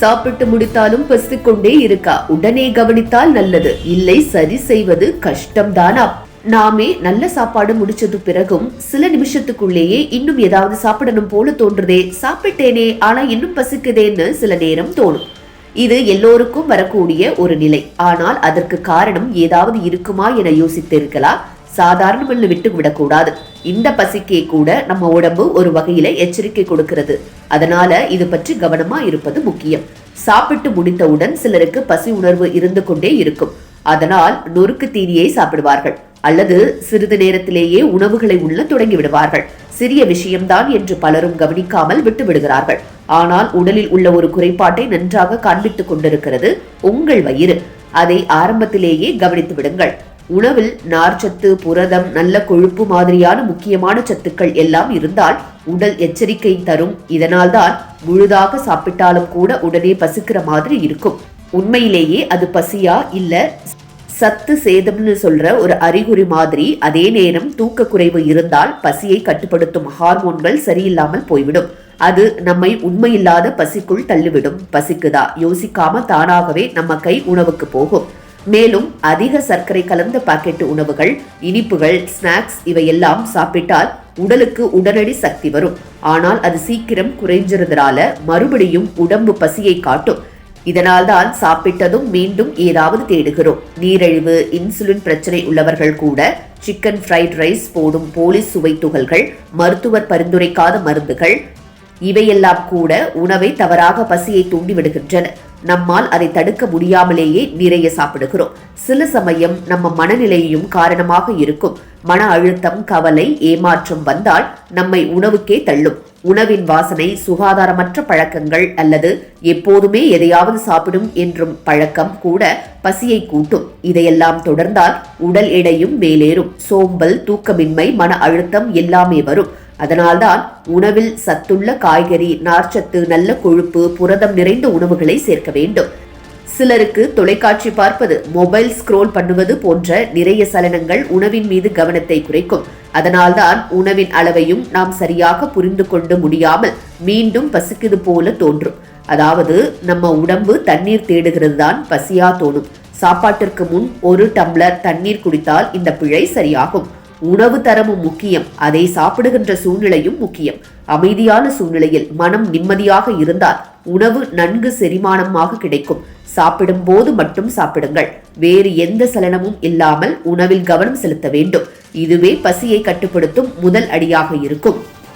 சாப்பிட்டு முடித்தாலும் பசிக்கொண்டே இருக்கா? உடனே கவனித்தால் நல்லது. இல்லை சரி செய்வது கஷ்டம்தானா? நாமே நல்ல சாப்பாடு முடிச்சது பிறகும் சில நிமிஷத்துக்குள்ளேயே இன்னும் ஏதாவது சாப்பிடணும் போல தோன்றுதே. சாப்பிட்டேனே ஆனா இன்னும் பசிக்குதேன்னு சில நேரம் தோணும். இது எல்லோருக்கும் வரக்கூடிய ஒரு நிலை. ஆனால் அதற்கு காரணம் ஏதாவது இருக்குமா என யோசித்திருக்கலாம். சாதாரணம் விட்டு விடக்கூடாது. இந்த பசிக்கே கூட நம்ம உடம்பு ஒரு வகையில எச்சரிக்கை கொடுக்கிறது. அதனால இது பற்றி கவனமா இருப்பது முக்கியம். சாப்பிட்டு முடித்தவுடன் சிலருக்கு பசி உணர்வு இருந்து கொண்டே இருக்கும். அதனால் நொறுக்கு தீனியை சாப்பிடுவார்கள். அல்லது சிறிது நேரத்திலேயே உணவுகளை உள்ள தொடங்கி விடுவார்கள். சிறிய விஷயம்தான் என்று பலரும் கவனிக்காமல் விட்டு விடுகிறார்கள். ஆனால் உடலில் உள்ள ஒரு குறைபாட்டை நன்றாக காண்பித்துக் கொண்டிருக்கிறது உங்கள் வயிறு. அதை ஆரம்பத்திலேயே கவனித்து விடுங்கள். உணவில் நார்ச்சத்து புரதம் நல்ல கொழுப்பு மாதிரியான முக்கியமான சத்துக்கள் எல்லாம் இருந்தால் உடல் எச்சரிக்கை தரும். இதனால்தான் முழுதாக சாப்பிட்டாலும் கூட உடனே பசிக்கிற மாதிரி இருக்கும். உண்மையிலேயே அது பசியா இல்ல சத்து சேதம்னு சொல்ற ஒரு அறிகுறி மாதிரி அதே நேரம் தூக்க குறைவு இருந்தால் பசியை கட்டுப்படுத்தும் ஹார்மோன்கள் சரியில்லாமல் போய்விடும். அது நம்மை உண்மையில்லாத பசிக்குள் தள்ளிவிடும். பசிக்குதா? யோசிக்காம தானாகவே நம்ம கை உணவுக்கு போகும். மேலும் அதிக சர்க்கரை கலந்த பாக்கெட் உணவுகள் இனிப்புகள் ஸ்நாக்ஸ் இவையெல்லாம் சாப்பிட்டால் உடலுக்கு உடனடி சக்தி வரும். ஆனால் அது சீக்கிரம் குறைஞ்சிருந்தனால மறுபடியும் உடம்பு பசியை காட்டும். இதனால்தான் சாப்பிட்டதும் மீண்டும் ஏதாவது தேடுகிறோம். நீரிழிவு இன்சுலின் பிரச்சனை உள்ளவர்கள் கூட சிக்கன் ஃப்ரைட் ரைஸ் போடும் போலீஸ் சுவை துகள்கள் மருத்துவர் பரிந்துரைக்காத மருந்துகள் இவையெல்லாம் கூட உணவை தவறாக பசியை தூண்டி விடுகின்றன நம்மால் அதை தடுக்க முடியாமலேயே நிறைய சாப்பிடுகிறோம். சில சமயம் நம்ம மனநிலையும் காரணமாக இருக்கும். மன அழுத்தம் கவலை ஏமாற்றம் வந்தால் நம்மை உணவுக்கே தள்ளும். உணவின் வாசனை சுகாதாரமற்ற பழக்கங்கள் அல்லது எப்போதுமே எதையாவது சாப்பிடும் என்றும் பழக்கம் கூட பசியை கூட்டும். இதையெல்லாம் தொடர்ந்தால் உடல் எடையும் மேலேறும். சோம்பல் தூக்கமின்மை மன அழுத்தம் எல்லாமே வரும். அதனால்தான் உணவில் சத்துள்ள காய்கறி நார்ச்சத்து நல்ல கொழுப்பு புரதம் நிறைந்த உணவுகளை சேர்க்க வேண்டும். சிலருக்கு தொலைக்காட்சி பார்ப்பது மொபைல் ஸ்க்ரோல் பண்ணுவது போன்ற நிறைய சலனங்கள் உணவின் மீது கவனத்தை குறைக்கும். அதனால்தான் உணவின் அளவையும் நாம் சரியாக புரிந்து கொண்டு முடியாமல் மீண்டும் பசிக்குது போல தோன்றும். அதாவது நம்ம உடம்பு தண்ணீர் தேடுகிறது தான் பசியா தோணும். சாப்பாட்டிற்கு முன் ஒரு டம்ளர் தண்ணீர் குடித்தால் இந்த பிழை சரியாகும். உணவு தரமும் முக்கியம். அதை சாப்பிடுகின்ற சூழ்நிலையும் முக்கியம். அமைதியான சூழ்நிலையில் மனம் நிம்மதியாக இருந்தால் உணவு நன்கு செரிமானமாக கிடைக்கும். சாப்பிடும் போது மட்டும் சாப்பிடுங்கள். வேறு எந்த சலனமும் இல்லாமல் உணவில் கவனம் செலுத்த வேண்டும். இதுவே பசியை கட்டுப்படுத்தும் முதல் அடியாக இருக்கும்.